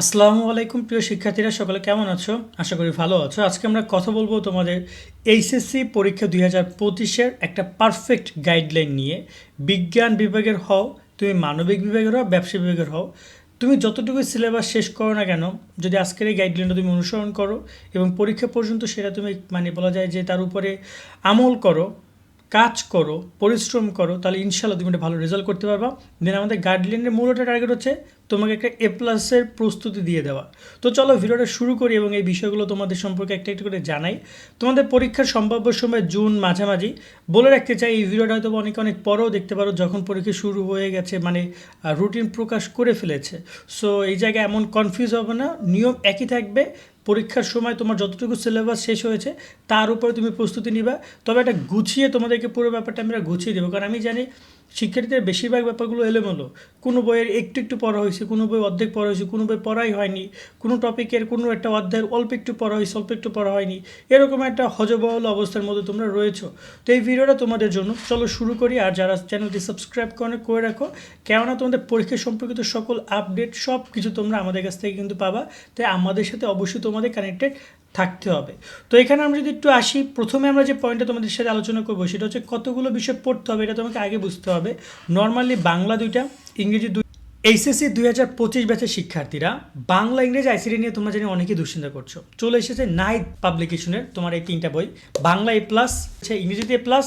আসসালামু আলাইকুম, প্রিয় শিক্ষার্থীরা, সকলে কেমন আছো? আশা করি ভালো আছো। আজকে আমরা কথা বলব তোমাদের এইচএসসি পরীক্ষা দুই হাজার পঁচিশের একটা পারফেক্ট গাইডলাইন নিয়ে। বিজ্ঞান বিভাগের হও, তুমি মানবিক বিভাগের হও, ব্যবসা বিভাগের হও, তুমি যতটুকু সিলেবাস শেষ করো না কেন, যদি আজকের এই গাইডলাইনটা তুমি অনুসরণ করো এবং পরীক্ষা পর্যন্ত সেটা তুমি মানে বলা যায় যে তার উপরে আমল করো কাজ করো, পরিশ্রম করো, তাহলে ইনশাল্লাহ তুমি একটা ভালো রেজাল্ট করতে পারবা। দেন আমাদের গাইডলাইনের মূল একটা টার্গেট হচ্ছে তোমাকে একটা এ প্লাসের প্রস্তুতি দিয়ে দেওয়া। তো চলো ভিডিওটা শুরু করি এবং এই বিষয়গুলো তোমাদের সম্পর্কে একটা একটু করে জানাই। তোমাদের পরীক্ষার সম্ভাব্য সময় জুন মাঝামাঝি। বলে রাখতে চাই, এই ভিডিওটা হয়তো অনেক অনেক পরেও দেখতে পারো, যখন পরীক্ষা শুরু হয়ে গেছে মানে রুটিন প্রকাশ করে ফেলেছে। সো এই জায়গায় এমন কনফিউজ হবে না, নিয়ম একই থাকবে। পরীক্ষার সময় তোমার যতটুকু সিলেবাস শেষ হয়েছে, তার উপরে তুমি প্রস্তুতি নিবা। তবে এটা গুছিয়ে তোমাদেরকে পুরো ব্যাপারটা আমরা গুছিয়ে দেবো। কারণ আমি জানি শিক্ষার্থীদের বেশিরভাগ ব্যাপারগুলো এলোমেলো। কোনো বইয়ের একটু একটু পড়া হয়েছে, কোনো বই অর্ধেক পড়া হয়েছে, কোনো বই পড়াই হয়নি, কোনো টপিকের কোনো একটা অধ্যায়ের অল্প একটু পড়া হয়েছে, অল্প একটু পড়া হয়নি, এরকম একটা হজবহল অবস্থার মধ্যে তোমরা রয়েছো। তো এই ভিডিওটা তোমাদের জন্য। চলো শুরু করি। আর যারা চ্যানেলটি সাবস্ক্রাইব করে করে রাখো। কেননা তোমাদের পরীক্ষা সম্পর্কিত সকল আপডেট সব কিছু তোমরা আমাদের কাছ থেকে কিন্তু পাবা। তাই আমাদের সাথে অবশ্যই তোমাদের কানেক্টেড থাকতে হবে। তো এখানে আমরা যদি একটু আসি, প্রথমে আমরা যে পয়েন্টটা তোমাদের সাথে আলোচনা করব সেটা হচ্ছে কতগুলো বিষয় পড়তে হবে, এটা তোমাকে আগে বুঝতে হবে। নর্মালি বাংলা দুইটা, ইংরেজি দুই এইচএসসি দুই হাজার পঁচিশ ব্যাচের শিক্ষার্থীরা বাংলা, ইংরেজি আইসিডি নিয়ে তোমরা জানি অনেকেই দুশ্চিন্তা করছ। চলে এসেছে নাইট পাবলিকেশনের তোমার এই তিনটা বই, বাংলা এ প্লাস ইংরেজিতে এ প্লাস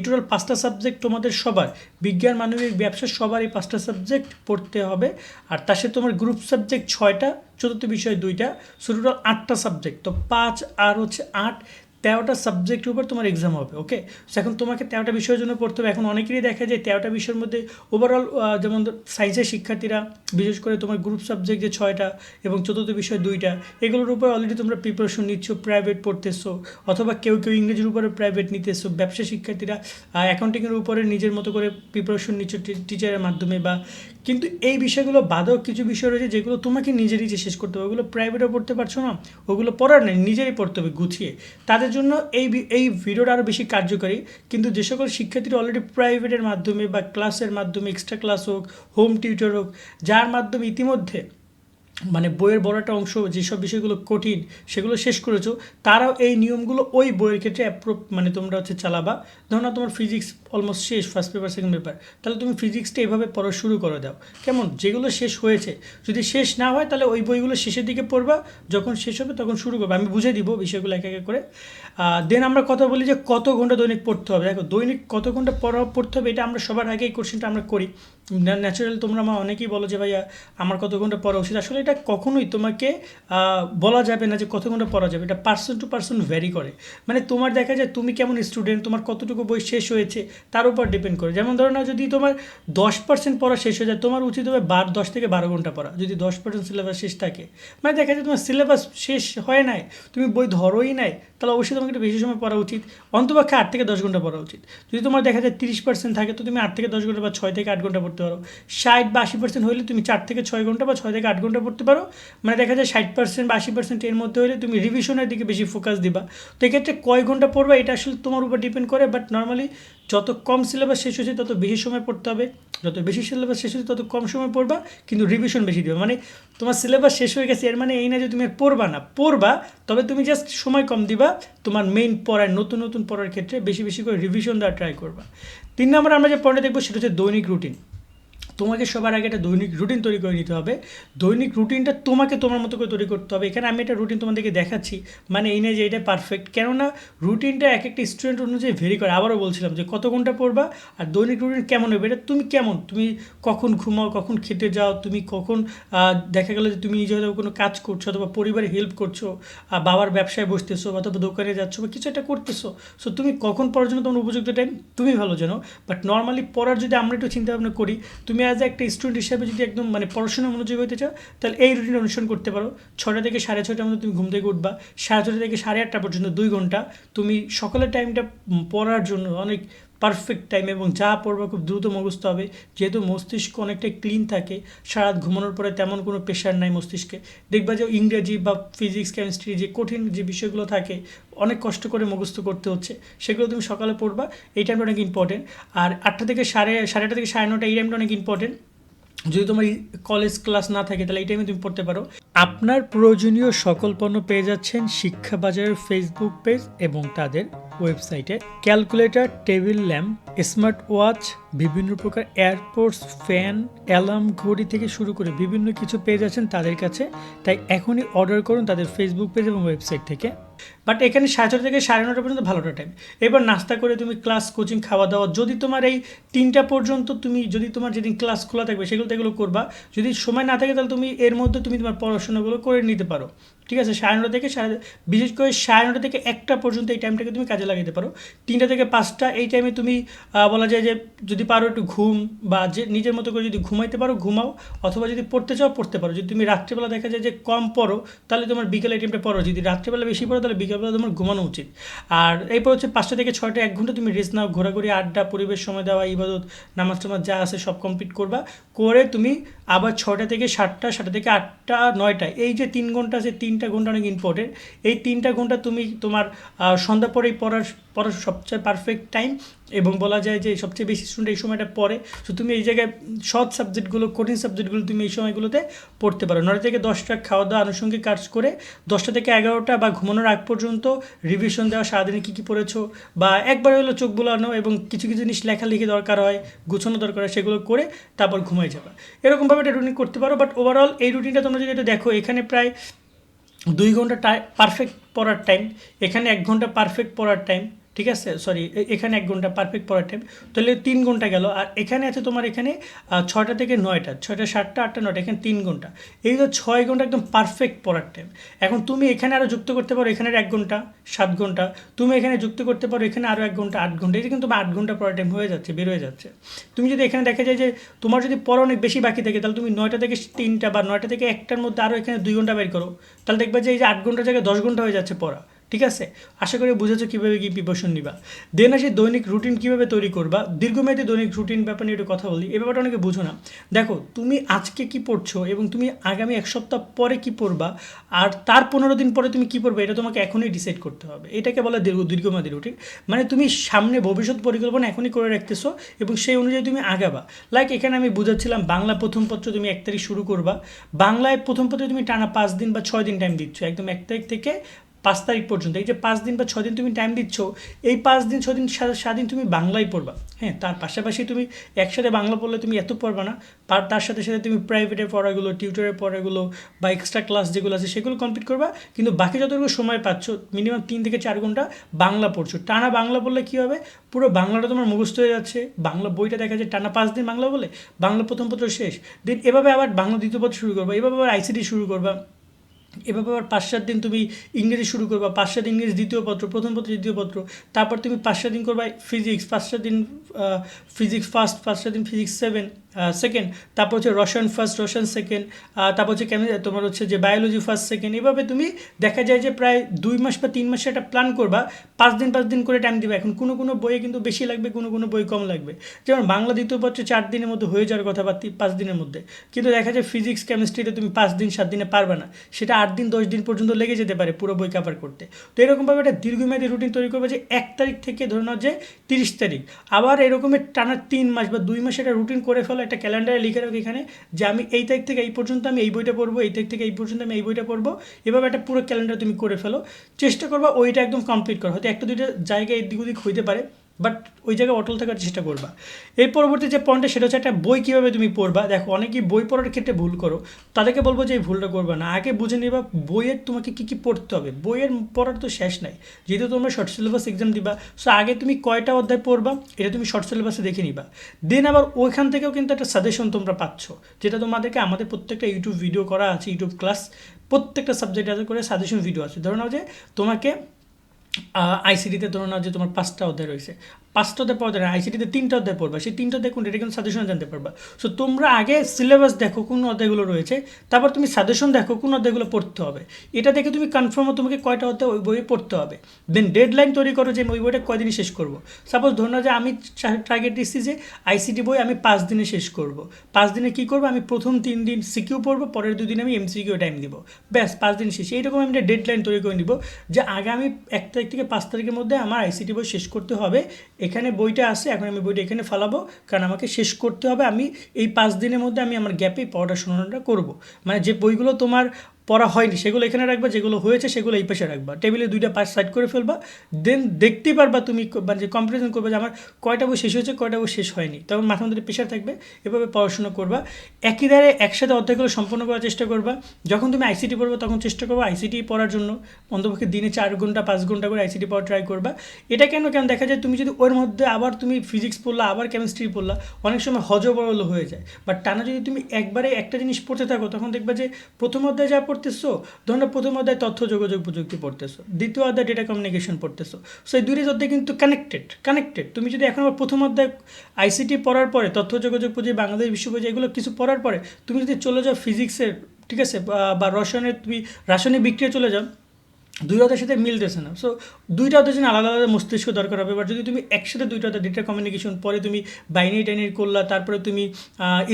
এই টোটাল পাঁচটা সাবজেক্ট তোমাদের সবার। বিজ্ঞান, মানবিক, ব্যবসা সবার এই পাঁচটা সাবজেক্ট পড়তে হবে। আর তার সাথে তোমার গ্রুপ সাবজেক্ট ছয়টা, চতুর্থ বিষয় দুইটা সো টোটাল আটটা সাবজেক্ট তো পাঁচ আর হচ্ছে আট তেরোটা সাবজেক্টের উপর তোমার এক্সাম হবে ওকে সো এখন তোমাকে তেরোটা বিষয়ের জন্য পড়তে হবে। এখন অনেকেরই দেখা যায় তেরোটা বিষয়ের মধ্যে ওভারঅল যেমন সায়েন্সের শিক্ষার্থীরা, বিশেষ করে তোমার গ্রুপ সাবজেক্ট যে ছয়টা এবং চতুর্থ বিষয় দুইটা, এগুলোর উপর অলরেডি তোমরা প্রিপারেশন নিচ্ছ প্রাইভেট পড়তেছো, অথবা কেউ কেউ ইংরেজির উপরে প্রাইভেট নিতেছো। ব্যবসা শিক্ষার্থীরা অ্যাকাউন্টিংয়ের উপরে নিজের মতো করে প্রিপারেশন নিচ্ছ টিচারের মাধ্যমে বা কিন্তু এই বিষয়গুলো বাদেও কিছু বিষয় রয়েছে যেগুলো তোমাকে নিজেরই যে শেষ করতে হবে, ওগুলো প্রাইভেটও পড়তে পারছ না, ওগুলো পড়ার নেই, নিজেরই পড়তে হবে গুছিয়ে। তাদের জন্য এই এই ভিডিওটা আরও বেশি কার্যকারী। কিন্তু যে সকল শিক্ষার্থীরা অলরেডি প্রাইভেটের মাধ্যমে বা ক্লাসের মাধ্যমে এক্সট্রা ক্লাস হোক হোম টিউটর হোক, যার মাধ্যমে ইতিমধ্যে মানে বইয়ের বড় একটা অংশ, যেসব বিষয়গুলো কঠিন, সেগুলো শেষ করেছ, তারাও এই নিয়মগুলো ওই বইয়ের ক্ষেত্রে অ্যাপ্রো মানে তোমরা হচ্ছে চালাবা। ধরো না তোমার ফিজিক্স অলমোস্ট শেষ ফার্স্ট পেপার সেকেন্ড পেপার তাহলে তুমি ফিজিক্সটা এভাবে পড়া শুরু করে দাও। কেমন? যেগুলো শেষ হয়েছে। যদি শেষ না হয়, তাহলে ওই বইগুলো শেষের দিকে পড়বা, যখন শেষ হবে তখন শুরু করবে। আমি বুঝে দিব বিষয়গুলো এক এক করে। দেন আমরা কথা বলি যে কত ঘণ্টা দৈনিক পড়তে হবে। দেখো, দৈনিক কত ঘণ্টা পড়া, পড়তে হবে, এটা আমরা সবার আগে এই কোশ্চেনটা আমরা করি। ন্যাচারাল তোমরা মা অনেকেই বলো যে, ভাইয়া, আমার কত ঘণ্টা পড়া উচিত? আসলে এটা কখনোই তোমাকে বলা যাবে না যে কত ঘণ্টা পড়া যাবে। এটা পার্সন টু পার্সন ভ্যারি করে। মানে তোমার দেখা যায় তুমি কেমন স্টুডেন্ট তোমার কতটুকু বই শেষ হয়েছে, তার উপর ডিপেন্ড করে। যেমন ধরো না, যদি তোমার দশ পার্সেন্ট পড়া শেষ হয়ে যায়, তোমার উচিত হবে বার, দশ থেকে বারো ঘণ্টা পড়া। যদি দশ পার্সেন্ট সিলেবাস শেষ থাকে। মানে দেখা যায় তোমার সিলেবাস শেষ হয় নাই, তুমি বই ধরোই নাই, তাহলে অবশ্যই তোমাকে একটু বেশি সময় পড়া উচিত। অন্তপক্ষে আট থেকে দশ ঘণ্টা পড়া উচিত। যদি তোমার দেখা যায় তিরিশ পার্সেন্ট থাকে, তো তুমি আট থেকে দশ ঘণ্টা বা ছয় থেকে আট ঘণ্টা পড়তে পারো ষাট বা আশি পার্সেন্ট হলে তুমি চার থেকে ছয় ঘণ্টা বা ছয় থেকে আট ঘণ্টা পড়তে পারো। মানে দেখা যায় ষাট পার্সেন্ট বা আশি পার্সেন্ট এর মধ্যে হলে তুমি রিভিশনের দিকে বেশি ফোকাস দিবা। তো এক্ষেত্রে কয় ঘণ্টা পড়বা এটা আসলে তোমার উপর ডিপেন্ড করে বাট নর্মালি যত কম সিলেবাস শেষ হয়েছে তত বেশি সময় পড়তে হবে। যত বেশি সিলেবাস শেষ হয়েছে তত কম সময় পড়বা, কিন্তু রিভিশন বেশি দিবে। মানে তোমার সিলেবাস শেষ হয়ে গেছে, এর মানে এই না যে তুমি পড়বা না। পড়বা, তবে তুমি জাস্ট সময় কম দিবা, তোমার মেইন পড়ার নতুন নতুন পড়ার ক্ষেত্রে বেশি বেশি করে রিভিশন দেওয়ার ট্রাই করবা। তিন নম্বর আমরা যে পয়েন্টটা দেখব সেটা হচ্ছে দৈনিক রুটিন তোমাকে সবার আগে একটা দৈনিক রুটিন তৈরি করে নিতে হবে। দৈনিক রুটিনটা তোমাকে তোমার মতো করে তৈরি করতে হবে। এখানে আমি একটা রুটিন তোমাদেরকে দেখাচ্ছি। মানে এই না যে এটা পারফেক্ট কেননা রুটিনটা এক একটা স্টুডেন্ট অনুযায়ী ভেরি করে। আবারও বলছিলাম যে কত ঘণ্টা পড়বা আর দৈনিক রুটিন কেমন হবে? এটা তুমি কেমন? তুমি কখন ঘুমাও, কখন খেতে যাও, তুমি কখন দেখা গেলো যে তুমি নিজে হয়তো কোনো কাজ করছ অথবা পরিবারে হেল্প করছ বাবার ব্যবসায় বসতেছো অথবা দোকানে যাচ্ছো বা কিছু একটা করতেছো। সো তুমি কখন পড়ার জন্য তোমার উপযুক্ত টাইম তুমি ভালো জানো। বাট নর্মালি পড়ার যদি আমরা একটু চিন্তা ভাবনা করি, তুমি অ্যাজ একটা স্টুডেন্ট হিসাবে যদি একদম মানে পড়াশোনা মনোযোগী হতে চাও, তাহলে এই রুটিন অনুসরণ করতে পারো। ছটা থেকে সাড়ে ছটার মধ্যে তুমি ঘুম থেকে উঠবা। সাড়ে ছটা থেকে সাড়ে আটটা পর্যন্ত দুই ঘণ্টা। তুমি সকালের টাইমটা পড়ার জন্য অনেক পারফেক্ট টাইম এবং যা পড়বে খুব দ্রুত মুখস্থ হবে। যেহেতু মস্তিষ্ক অনেকটাই ক্লিন থাকে সারা ঘুমানোর পরে তেমন কোনো প্রেশার নাই মস্তিষ্কে। দেখবা যে ইংরেজি বা ফিজিক্স কেমিস্ট্রি যে কঠিন যে বিষয়গুলো থাকে, অনেক কষ্ট করে মুখস্থ করতে হচ্ছে। সেগুলো তুমি সকালে পড়বা, এই টাইমটা অনেক ইম্পর্টেন্ট আর আটটা থেকে সাড়ে সাড়ে আটটা থেকে সাড়ে নটা এই টাইমটা অনেক ইম্পর্টেন্ট যদি তোমার কলেজ ক্লাস না থাকে, তাহলে এই টাইমে তুমি পড়তে পারো। আপনার প্রয়োজনীয় সকল পণ্য পেয়ে যাচ্ছেন শিক্ষা বাজারের ফেসবুক পেজ এবং তাদের ওয়েবসাইটে calculator table lamp smart watch বিভিন্ন প্রকার এয়ারপোর্টস ফ্যান অ্যালার্ম ঘড়ি থেকে শুরু করে বিভিন্ন কিছু পেয়ে যাচ্ছেন তাদের কাছে। তাই এখনই অর্ডার করুন তাদের ফেসবুক পেজ এবং ওয়েবসাইট থেকে। বাট এখানে সাড়ে ছটা থেকে সাড়ে নটা পর্যন্ত ভালোটা টাইম এবার নাস্তা করে তুমি ক্লাস কোচিং খাওয়া দাওয়া যদি তোমার এই তিনটা পর্যন্ত তুমি, যদি তোমার যেদিন ক্লাস খোলা থাকবে, সেগুলো এগুলো করবা। যদি সময় না থাকে, তাহলে তুমি এর মধ্যে তুমি তোমার পড়াশোনাগুলো করে নিতে পারো। ঠিক আছে? সাড়ে নটা থেকে সাড়ে, বিশেষ করে সাড়ে নটা থেকে একটা পর্যন্ত এই টাইমটাকে তুমি কাজে লাগাতে পারো। তিনটা থেকে পাঁচটা এই টাইমে তুমি বলা যায় যে যদি পারো একটু ঘুম বা যে নিজের মতো করে যদি ঘুমাইতে পারো, ঘুমাও। অথবা যদি পড়তে চাও, পড়তে পারো। যদি তুমি রাত্রেবেলা দেখা যায় যে কম পড়ো, তাহলে তোমার বিকেল এই টাইমটা পড়ো। যদি রাত্রেবেলা বেশি পড়ো, তাহলে বিকেলবেলা তোমার ঘুমানো উচিত। আর এরপর হচ্ছে পাঁচটা থেকে ছয়টা, এক ঘণ্টা তুমি রেস্ট নাও, ঘোরাঘুরি, আড্ডা, পরিবেশ, সময় দেওয়া, ইবাদত, নামাজ টামাজ যা আছে সব কমপ্লিট করবা। করে তুমি আবার ছটা থেকে সাতটা সাতটা থেকে আটটা, নয়টা, এই যে তিন ঘণ্টা আছে, তিনটা ঘণ্টা অনেক ইম্পর্টেন্ট এই তিনটা ঘণ্টা তুমি তোমার সন্ধ্যা পরেই পড়ার পড়ার সবচেয়ে পারফেক্ট টাইম এবং বলা যায় যে সবচেয়ে বেশি স্টুডেন্ট এই সময়টা পড়ে। তো তুমি এই জায়গায় সৎ সাবজেক্টগুলো কঠিন সাবজেক্টগুলো তুমি এই সময়গুলোতে পড়তে পারো। নয়টা থেকে দশটা খাওয়া দাওয়া আনুষঙ্গিক কাজ করে দশটা থেকে এগারোটা বা ঘুমানোর আগ পর্যন্ত রিভিশন দেওয়া সারাদিনে কী কী পড়েছো? বা একবার হলো চোখ বোলানো এবং কিছু কিছু জিনিস লেখালেখি দরকার হয়, গুছানো দরকার হয়, সেগুলো করে তারপর ঘুমাই যাবা। এরকমভাবে একটা রুটিন করতে পারো বাট ওভারঅল এই রুটিনটা তোমরা যদি এটা দেখো, এখানে প্রায় দুই ঘণ্টা টাই পারফেক্ট পড়ার টাইম এখানে এক ঘণ্টা পারফেক্ট পড়ার টাইম ঠিক আছে? সরি এখানে এক ঘণ্টা পারফেক্ট পড়ার টাইম তাহলে তিন ঘণ্টা গেল, আর এখানে আছে তোমার এখানে ছটা থেকে নয়টা, ছয়টা সাতটা, আটটা, নয়টা, এখানে তিন ঘণ্টা এই তো ছয় ঘণ্টা একদম পারফেক্ট পড়ার টাইম এখন তুমি এখানে আরও যুক্ত করতে পারো এখানে এক ঘণ্টা সাত ঘণ্টা তুমি এখানে যুক্ত করতে পারো, এখানে আরও এক ঘণ্টা আট ঘণ্টা এটা কিন্তু তোমার আট ঘণ্টা পড়ার টাইম হয়ে যাচ্ছে, বের হয়ে যাচ্ছে। তুমি যদি এখানে দেখা যায় যে তোমার যদি পড়া অনেক বেশি বাকি থাকে, তাহলে তুমি নয়টা থেকে তিনটা বা নয়টা থেকে একটার মধ্যে আরও এখানে দুই ঘণ্টা বের করো। তাহলে দেখবে যে এই যে আট ঘণ্টার জায়গায় দশ ঘণ্টা হয়ে যাচ্ছে পড়া। ঠিক আছে? আশা করি বুঝেছ কীভাবে কি প্রিপারেশন নিবা। দেন আসে দৈনিক রুটিন কীভাবে তৈরি করবা। দীর্ঘমেয়াদী দৈনিক রুটিন ব্যাপার নিয়ে একটু কথা বলি। এই ব্যাপারটা অনেকে বুঝো না। দেখো, তুমি আজকে কি পড়ছো এবং তুমি আগামী এক সপ্তাহ পরে কি পড়বা? আর তার পনেরো দিন পরে তুমি কি পড়বে? এটা তোমাকে এখনই ডিসাইড করতে হবে। এটাকে বলে দীর্ঘ, দীর্ঘমেয়াদী রুটিন মানে তুমি সামনে ভবিষ্যৎ পরিকল্পনা এখনই করে রাখতেছো এবং সেই অনুযায়ী তুমি আগাবা। লাইক এখানে আমি বুঝাচ্ছিলাম বাংলা প্রথম পত্র তুমি এক তারিখ শুরু করবা। বাংলায় প্রথম পত্রে তুমি টানা পাঁচ দিন বা ছয় দিন টাইম দিচ্ছ। একদম এক তারিখ থেকে পাঁচ তারিখ পর্যন্ত। এই যে পাঁচ দিন বা ছদিন তুমি টাইম দিচ্ছ, এই পাঁচ দিন ছদিন সারাদিন তুমি বাংলাই পড়বা। হ্যাঁ তার পাশাপাশি তুমি একসাথে বাংলা পড়লে তুমি এত পড়বা না। আর তার সাথে সাথে তুমি প্রাইভেটের পড়াগুলো টিউটরের পড়াগুলো বা এক্সট্রা ক্লাস যেগুলো আছে সেগুলো কমপ্লিট করবা। কিন্তু বাকি যতটুকু সময় পাচ্ছ মিনিমাম তিন থেকে চার ঘণ্টা বাংলা পড়ছো। টানা বাংলা পড়লে কী হবে? পুরো বাংলাটা তোমার মুখস্থ হয়ে যাচ্ছে। বাংলা বইটা দেখা যায় টানা পাঁচ দিন বাংলা বলে। বাংলা প্রথম পত্র শেষ। দেন এভাবে আবার বাংলা দ্বিতীয় পত্র শুরু করবা। এভাবে আবার আইসিডি শুরু করবা। এভাবে আবার পাঁচ সাত দিন তুমি ইংরেজি শুরু করবা, পাঁচ সাত ইংরেজি দ্বিতীয় পত্র, প্রথম পত্র, দ্বিতীয় পত্র, তারপর তুমি পাঁচ সাত দিন করবা ফিজিক্স পাঁচ সাত দিন ফিজিক্স ফার্স্ট পাঁচ সাত দিন ফিজিক্স সেভেন সেকেন্ড তারপর হচ্ছে রসায়ন ফার্স্ট রসায়ন সেকেন্ড তারপর হচ্ছে কেমি তোমার হচ্ছে যে বায়োলজি ফার্স্ট সেকেন্ড এভাবে তুমি দেখা যায় যে প্রায় দুই মাস বা তিন মাসে একটা প্ল্যান করবা, পাঁচ দিন পাঁচ দিন করে টাইম দিবে। এখন কোনো কোনো বইয়ে কিন্তু বেশি লাগবে, কোনো কোনো বই কম লাগবে। যেমন বাংলা দ্বিতীয় পত্রে চার দিনের মধ্যে হয়ে যাওয়ার কথা বা পাঁচ দিনের মধ্যে। কিন্তু দেখা যায় ফিজিক্স কেমিস্ট্রিতে তুমি পাঁচ দিন, সাত দিনে পারবে না। সেটা আট দিন, দশ দিন পর্যন্ত লেগে যেতে পারে পুরো বই কাভার করতে। তো এরকমভাবে একটা দীর্ঘমেয়াদী রুটিন তৈরি করবে যে এক তারিখ থেকে ধরে নাও যে তিরিশ তারিখ। আবার এরকমের টানা তিন মাস বা দুই মাস একটা রুটিন করে ফেলো একটা ক্যালেন্ডারে লিখে রাখো এখানে যে আমি এই তারিখ থেকে এই পর্যন্ত আমি এই বইটা পড়ব, এই তারিখ থেকে এই পর্যন্ত আমি এই বইটা পড়ব। এভাবে একটা পুরো ক্যালেন্ডার তুমি করে ফেলো। চেষ্টা করবা ওইটা একদম কমপ্লিট করো হয়তো একটা দুইটা জায়গায় এদিক ওদিক হইতে পারে। বাট ওই জায়গায় অটল থাকার চেষ্টা করবা। এর পরবর্তী যে পয়েন্টটা সেটা হচ্ছে একটা বই কীভাবে তুমি পড়বা। দেখো, অনেকেই বই পড়ার ক্ষেত্রে ভুল করো। তাদেরকে বলব যে এই ভুলটা করবা না। আগে বুঝে নিবা, বইয়ের তোমাকে কী কী পড়তে হবে। বইয়ের পড়ার তো শেষ নাই। যেহেতু তোমরা শর্ট সিলেবাস এক্সাম দিবা সো আগে তুমি কয়টা অধ্যায় পড়বা, এটা তুমি শর্ট সিলেবাসে দেখে নিবা। দেন আবার ওইখান থেকেও কিন্তু একটা সাজেশন তোমরা পাচ্ছ, যেটা তোমাদেরকে আমাদের প্রত্যেকটা ইউটিউব ভিডিও করা আছে ইউটিউব ক্লাস প্রত্যেকটা সাবজেক্ট আছে করে সাজেশন ভিডিও আছে। ধরো যে তোমাকে আইসিডিতে ধরো না যে তোমার পাঁচটা অধ্যায় রয়েছে। পাঁচটা অধ্যায় পড়তে না আইসিটিতে তিনটা অধ্যায় পড়বা, সেই তিনটা কোনটা এটা কিন্তু সাজেশন জানতে পারবা। সো তোমরা আগে সিলেবাস দেখো কোন অধ্যায়গুলো রয়েছে, তারপর তুমি সাজেশন দেখো কোন অধ্যায়গুলো পড়তে হবে। এটা দেখে তুমি কনফার্ম তোমাকে কয়টা অধ্যায় ওই বইয়ে পড়তে হবে। দেন ডেডলাইন তৈরি করো যে আমি ওই বইটা কয়দিনে শেষ করব। সাপোজ ধরো যে আমি টার্গেট দিচ্ছি যে আইসিটি বই আমি পাঁচ দিনে শেষ করব। পাঁচ দিনে কী করব? আমি প্রথম তিন দিন সিকিউ পড়ব, পরের দুদিন আমি এমসিকিউ টাইম দিব। ব্যাস, পাঁচ দিন শেষ। এইরকম আমি একটা ডেডলাইন তৈরি করে নিব যে আগামী এক তারিখ থেকে পাঁচ তারিখের মধ্যে আমার আইসিটি বই শেষ করতে হবে। এখানে বইটা আছে, এখন আমি বইটা এখানে ফালাবো, কারণ আমাকে শেষ করতে হবে। আমি এই পাঁচ দিনের মধ্যে আমি আমার গ্যাপে পড়াশোনাটা করব। মানে যে বইগুলো তোমার পড়া হয়নি, সেগুলো এখানে রাখবা, যেগুলো হয়েছে সেগুলো এই পাশে রাখবা। টেবিলে দুইটা পাশ সাইড করে ফেলবা দেন দেখতেই পারবা তুমি মানে যে কম্পারিজন করবে যে আমার কয়টা বই শেষ হয়েছে, কয়টা বই শেষ হয়নি। তখন মাথার মধ্যে প্রেশার থাকবে, এভাবে পড়াশোনা করবা। একই দ্বারে একসাথে অধ্যায়গুলো সম্পন্ন করার চেষ্টা করবা। যখন তুমি আইসিটি পড়বে, তখন চেষ্টা করবা আইসিটি পড়ার জন্য। অন্তপক্ষে দিনে চার ঘণ্টা, পাঁচ ঘণ্টা করে আইসিটি পড়া ট্রাই করবা। এটা কেন কেন দেখা যায় তুমি যদি ওর মধ্যে আবার তুমি ফিজিক্স পড়লা, আবার কেমিস্ট্রি পড়লা, অনেক সময় হজবরল হয়ে যায়। বাট টানা যদি তুমি একবারে একটা জিনিস পড়তে থাকো, তখন দেখবা যে প্রথম অধ্যায় যা পড়তেছো? ধরো প্রথম অধ্যায় তথ্য, যোগাযোগ, প্রযুক্তি পড়তেছো। দ্বিতীয় অধ্যায় ডেটা কমিউনিকেশন পড়তেছো। সো এই দুইটা অধ্যায় কিন্তু কানেক্টেড কানেক্টেড তুমি যদি এখন প্রথম অধ্যায় আইসিটি পড়ার পরে, তথ্য, যোগাযোগ, প্রযুক্তি, বাংলাদেশ বিশ্ববিদ্যালয় এগুলো কিছু পড়ার পরে, তুমি যদি চলে যাও ফিজিক্সের ঠিক আছে বা রসায়নের, তুমি রাসায়নিক বিক্রিয়া চলে যাও দুই অধ্যায়ের সাথে মিলতেছে না। সো দুইটা জন্য আলাদা আলাদা মস্তিষ্ক দরকার হবে। এবার যদি তুমি একসাথে দুইটা ডেটা কমিউনিকেশন পরে তুমি বাইনারি টাইনারি করলা, তারপরে তুমি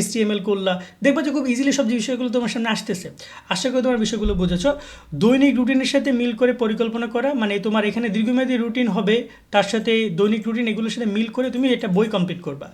এসটিএমএল করলা, দেখবা যে খুব ইজিলি সব বিষয়গুলো তোমার সামনে আসতেছে। আশা করি তোমার বিষয়গুলো বুঝেছ। দৈনিক রুটিনের সাথে মিল করে পরিকল্পনা করা মানে তোমার এখানে দীর্ঘমেয়াদী রুটিন হবে, তার সাথে দৈনিক রুটিন এগুলোর সাথে মিল করে তুমি একটা বই কমপ্লিট করবা।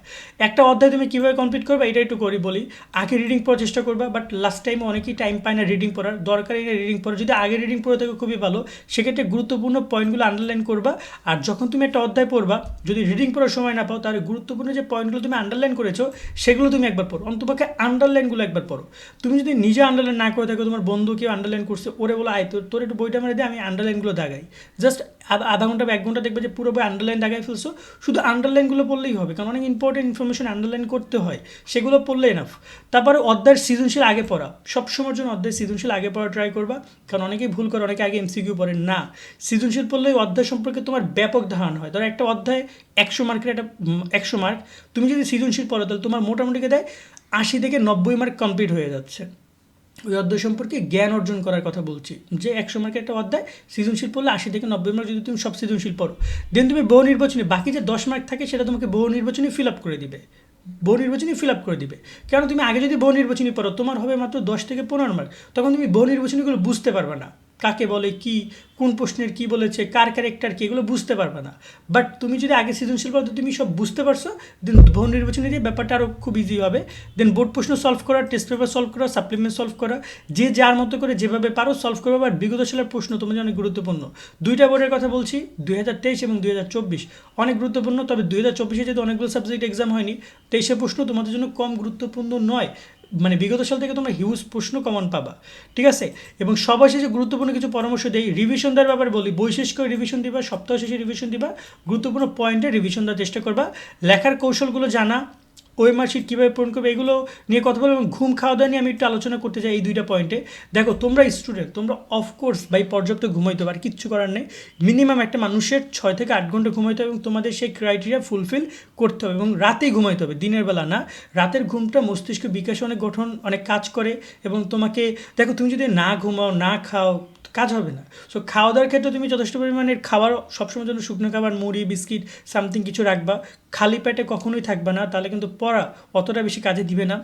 একটা অধ্যায় তুমি কীভাবে কমপ্লিট করবা, এটা একটু করি বলি। আগে রিডিং পড়ার চেষ্টা করবা বাট লাস্ট টাইমে অনেকেই টাইম পায় না রিডিং পড়ার। দরকারি না রিডিং পড়া যদি আগে রিডিং পড়ে থাকে, খুবই ভালো। সেক্ষেত্রে গুরুত্বপূর্ণ পয়েন্টগুলো আন্ডারলাইন করবা। আর যখন তুমি একটা অধ্যায় পড়বা, যদি রিডিং পড়ার সময় না পাও, তাহলে গুরুত্বপূর্ণ যে পয়েন্টগুলো তুমি আন্ডারলাইন করেছ, সেগুলো তুমি একবার পড়ো। অন্তপক্ষে আন্ডারলাইনগুলো একবার পড়ো। তুমি যদি নিজে আন্ডারলাইন না করে থাকো, তোমার বন্ধু কেউ আন্ডারলাইন করছে, ওরে বলো, আয়, তোর তোর একটু বইটা মেরে দিয়ে আমি আন্ডারলাইনগুলো দাগাই জাস্ট আধা ঘণ্টা বা এক ঘণ্টা দেখবে যে পুরো বই আন্ডারলাইন দাগাই ফেলছো। শুধু আন্ডারলাইনগুলো পড়লেই হবে, কারণ অনেক ইম্পর্টেন্ট ইনফরমেশন আন্ডারলাইন করতে হয়, সেগুলো পড়লে এনাফ তারপরে অধ্যায়ের সৃজনশীল আগে পড়া, সবসময়ের জন্য অধ্যায় সৃজনশীল আগে পড়া ট্রাই করবা, কারণ অনেকেই ভুল করে, অনেকে আগে এমসিকিউ পড়ে। না, সৃজনশীল পড়লে অধ্যায় সম্পর্কে তোমার ব্যাপক ধারণা হয়। ধরো একটা অধ্যায় একশো মার্কের একটা একশো মার্ক তুমি যদি সৃজনশীল পড়ো, তাহলে তোমার মোটামুটি দেয়, আশি থেকে নব্বই মার্ক কমপ্লিট হয়ে যাচ্ছে। ওই অধ্যায় সম্পর্কে জ্ঞান অর্জন করার কথা বলছি। যে একশো মার্কের একটা অধ্যায়, সৃজনশীল পড়লে আশি থেকে নব্বই মার্ক যদি তুমি সব সৃজনশীল পড়ো। দেন তুমি বহু নির্বাচনী, বাকি যে দশ মার্ক থাকে সেটা তোমাকে বহু নির্বাচনী ফিল আপ করে দিবে। বহু নির্বাচনী ফিল আপ করে দিবে। কেন? তুমি আগে যদি বহু নির্বাচনী পড়ো, তোমার হবে মাত্র দশ থেকে পনেরো মার্ক। তখন তুমি বহু নির্বাচনীগুলো বুঝতে পারবে না। কাকে বলে, কি, কোন প্রশ্নের কি বলেছে, কার ক্যারেক্টার কি, এগুলো বুঝতে পারবে না। বাট তুমি যদি আগে সৃজনশীল তো তুমি সব বুঝতে পারছ দেন বহু নির্বাচনী দিয়ে ব্যাপারটা আরও খুব ইজি হবে। দেন বোর্ড প্রশ্ন সলভ করা টেস্ট পেপার সলভ করা সাপ্লিমেন্ট সলভ করা, যে যার মতো করে যেভাবে পারো সলভ করবে বাট বিগত সালের প্রশ্ন তোমাদের অনেক গুরুত্বপূর্ণ। দুইটা বোর্ডের কথা বলছি, দুই হাজার তেইশ এবং দুই হাজার চব্বিশ। অনেক গুরুত্বপূর্ণ, তবে দুই হাজার চব্বিশে যেহেতু অনেকগুলো সাবজেক্ট এক্সাম হয়নি, তেইশে প্রশ্ন তোমাদের জন্য কম গুরুত্বপূর্ণ নয়। মানে বিগত সাল থেকে তোমরা হিউজ প্রশ্ন কমন পাবা, ঠিক আছে? এবং সবার শেষে গুরুত্বপূর্ণ কিছু পরামর্শ দেই। রিভিশন দেওয়ার ব্যাপারে বলি বৈশেষ করে রিভিশন দিবা, সপ্তাহ শেষে রিভিশন দিবা, গুরুত্বপূর্ণ পয়েন্টে রিভিশন দেওয়ার চেষ্টা করবা। লেখার কৌশলগুলো জানা ওএমআর শিট কীভাবে পূরণ করবে, এগুলো নিয়ে কথা বলব এবং ঘুম খাওয়া দাওয়া নিয়ে আমি একটু আলোচনা করতে চাই এই দুইটা পয়েন্টে দেখো, তোমরা স্টুডেন্ট তোমরা অফকোর্স বাই পর্যাপ্ত ঘুমাইতে আর কিচ্ছু করার নেই। মিনিমাম একটা মানুষের ছয় থেকে আট ঘণ্টা ঘুমাইতে হবে এবং তোমাদের সেই ক্রাইটেরিয়া ফুলফিল করতে হবে এবং রাতেই ঘুমাইতে হবে, দিনের বেলা না। রাতের ঘুমটা মস্তিষ্ক বিকাশে অনেক গঠন, অনেক কাজ করে এবং তোমাকে, দেখো, তুমি যদি না ঘুমাও, না খাও কাজ হবে না। সো খাওয়া দাওয়ার ক্ষেত্রে তুমি যথেষ্ট পরিমাণের খাবার সবসময় জন্য শুকনো খাবার, মুড়ি, বিস্কিট সামথিং কিছু রাখবা। খালি পেটে কখনোই থাকবে না, তাহলে কিন্তু পড়া অতটা বেশি কাজে দিবে না।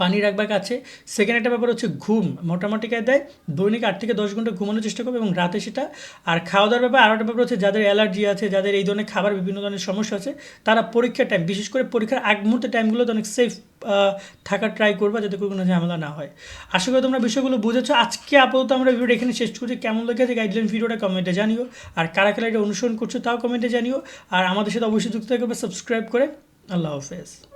পানি রাখবার কাছে। সেকেন্ড একটা ব্যাপার হচ্ছে ঘুম। মোটামুটি দেয়, দৈনিক আট থেকে দশ ঘণ্টা ঘুমানোর চেষ্টা করবে এবং রাতে সেটা। আর খাওয়া দাওয়ার ব্যাপার আরও একটা ব্যাপার হচ্ছে যাদের অ্যালার্জি আছে, যাদের এই ধরনের খাবার, বিভিন্ন ধরনের সমস্যা আছে, তারা পরীক্ষার টাইম বিশেষ করে পরীক্ষার আগ মুহূর্তে টাইমগুলোতে অনেক সেফ থাকার ট্রাই করবা যাতে কোনো ঝামেলা না হয়। আশা করি তোমরা বিষয়গুলো বুঝেছ। আজকে আপাতত আমরা ভিডিওটা এখানে শেষ করছি কেমন লেগেছে গাইডলাইন ভিডিওটা কমেন্টে জানিও। আর কারা কারা এটা অনুসরণ করছ তাও কমেন্টে জানিও। আর আমাদের সাথে অবশ্যই যুক্ত থাকবে সাবস্ক্রাইব করে। আল্লাহ হাফেজ।